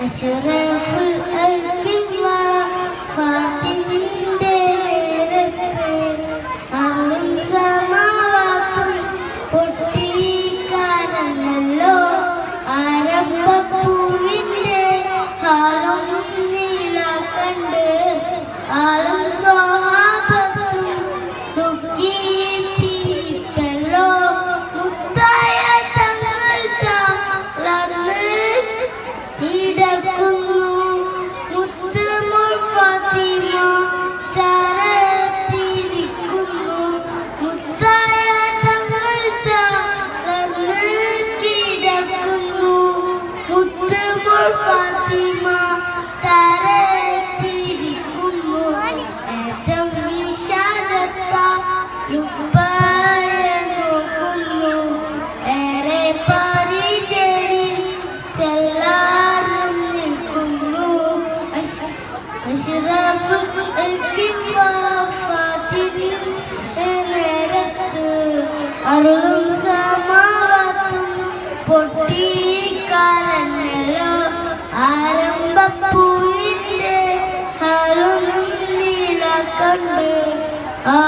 أشرف الألف وفاق പൂവിന്റെ ഹരുന്നില കണ്ട് ആ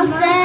আছে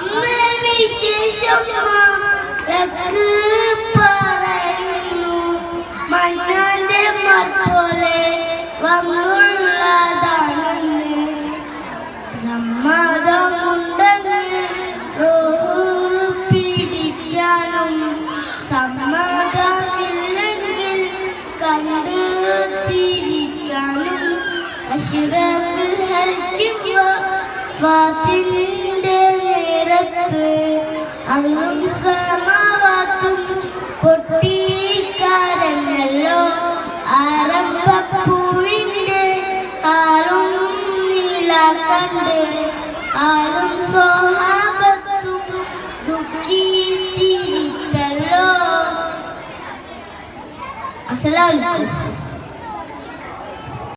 അന്ന് വിശേഷം പറയുന്നു മഞ്ഞാന്റെ പോലെ വന്നുള്ളതാണെന്ന് സമ്മതമുണ്ടെങ്കിൽ റോഹ് പിടിക്കാനും സമ്മതമില്ലെങ്കിൽ കണ്ട് തിരിക്കാനും. അഷിറഫിൽ ഹരിക്കുമ്പോൾ ഫാത്തിൻ നേരത്ത് അങ്ങും സമവാത്തും പൊട്ടിക്കാരനല്ലോ. ആരംഭപ്പൂവിന്റെ ആളും നീല കണ്ട് ആളും സ്വഭാവത്തും ദുഃഖിച്ചിരിപ്പല്ലോ